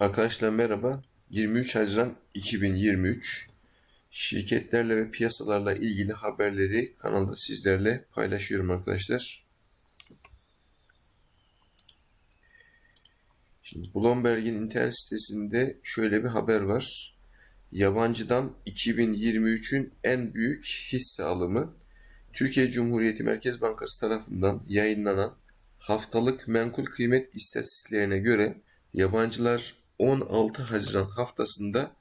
Arkadaşlar merhaba. 23 Haziran 2023 şirketlerle ve piyasalarla ilgili haberleri kanalda sizlerle paylaşıyorum arkadaşlar. Şimdi Bloomberg'in internet sitesinde şöyle bir haber var. Yabancıdan 2023'ün en büyük hisse alımı Türkiye Cumhuriyeti Merkez Bankası tarafından yayınlanan haftalık menkul kıymet istatistiklerine göre yabancılar 16 Haziran haftasında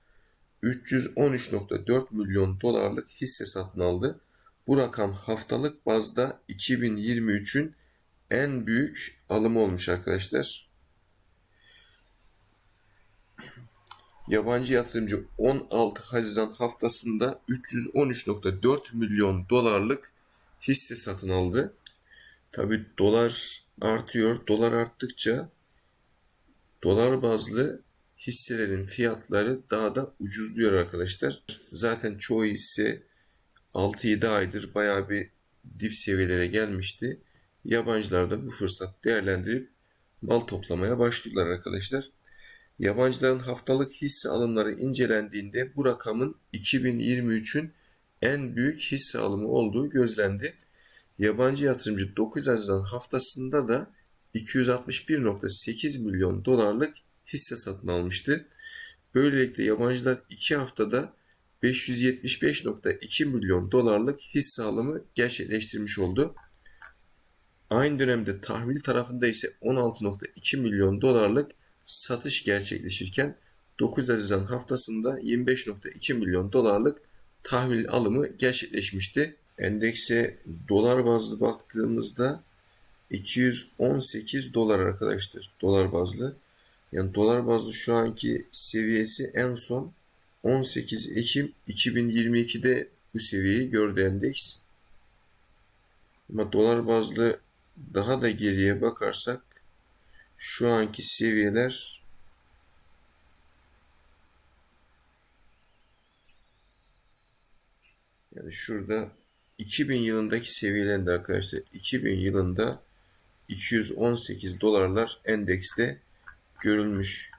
313.4 milyon dolarlık hisse satın aldı. Bu rakam haftalık bazda 2023'ün en büyük alımı olmuş arkadaşlar. Yabancı yatırımcı 16 Haziran haftasında 313.4 milyon dolarlık hisse satın aldı. Tabi dolar artıyor. Dolar arttıkça dolar bazlı hisselerin fiyatları daha da ucuzluyor arkadaşlar. Zaten çoğu hisse 6-7 aydır bayağı bir dip seviyelere gelmişti. Yabancılar da bu fırsat değerlendirip mal toplamaya başlıyorlar arkadaşlar. Yabancıların haftalık hisse alımları incelendiğinde bu rakamın 2023'ün en büyük hisse alımı olduğu gözlendi. Yabancı yatırımcı 9 Haziran haftasında da 261.8 milyon dolarlık hisse satın almıştı. Böylelikle yabancılar 2 haftada 575.2 milyon dolarlık hisse alımı gerçekleştirmiş oldu. Aynı dönemde tahvil tarafında ise 16.2 milyon dolarlık satış gerçekleşirken 9 Haziran haftasında 25.2 milyon dolarlık tahvil alımı gerçekleşmişti. Endekse dolar bazlı baktığımızda 218 dolar arkadaşlar. Dolar bazlı. Yani dolar bazlı şu anki seviyesi en son 18 Ekim 2022'de bu seviyeyi gördü endeks. Ama dolar bazlı daha da geriye bakarsak şu anki seviyeler yani şurada 2000 yılındaki seviyelerinde arkadaşlar 2000 yılında 218 dolarlar endekste görülmüş.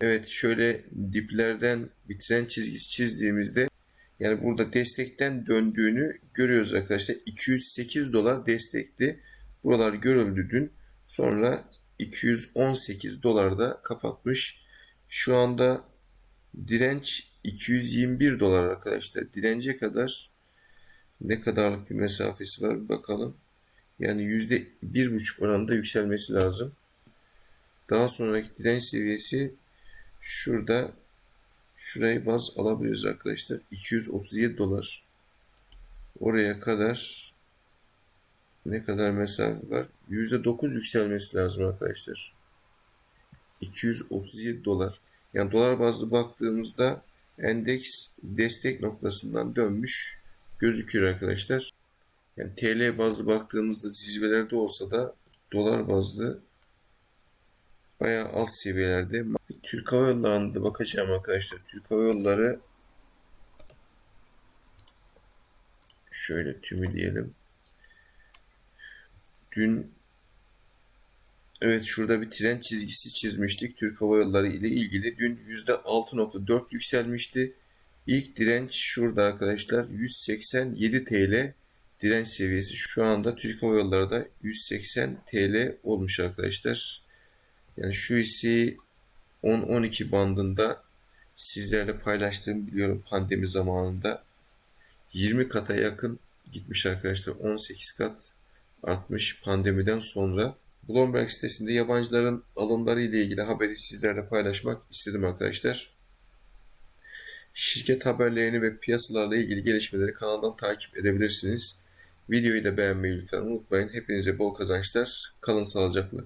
Evet şöyle diplerden bir tren çizgisi çizdiğimizde yani burada destekten döndüğünü görüyoruz arkadaşlar. 208 dolar destekti. Buralar görüldü dün. Sonra 218 dolarda kapatmış. Şu anda direnç 221 dolar arkadaşlar. Dirence kadar ne kadarlık bir mesafesi var bakalım. Yani yüzde bir buçuk oranında yükselmesi lazım. Daha sonraki direnç seviyesi şurada şurayı baz alabiliriz arkadaşlar. 237 dolar. Oraya kadar ne kadar mesafe var? %9 yükselmesi lazım arkadaşlar. 237 dolar. Yani dolar bazlı baktığımızda endeks destek noktasından dönmüş gözüküyor arkadaşlar. Yani TL bazlı baktığımızda zirvelerde olsa da dolar bazlı bayağı alt seviyelerde. Türk Hava Yolları'nda bakacağım arkadaşlar. Türk Hava Yolları şöyle tümü diyelim. Dün evet şurada bir tren çizgisi çizmiştik Türk Hava Yolları ile ilgili. Dün %6.4 yükselmişti. İlk direnç şurada arkadaşlar 187 TL direnç seviyesi. Şu anda Türk Hava Yolları da 180 TL olmuş arkadaşlar. Yani şu hisseyi 10-12 bandında sizlerle paylaştığımı biliyorum pandemi zamanında. 20 kata yakın gitmiş arkadaşlar. 18 kat artmış pandemiden sonra. Bloomberg sitesinde yabancıların alımları ile ilgili haberi sizlerle paylaşmak istedim arkadaşlar. Şirket haberlerini ve piyasalarla ilgili gelişmeleri kanaldan takip edebilirsiniz. Videoyu da beğenmeyi lütfen unutmayın. Hepinize bol kazançlar. Kalın sağlıcakla.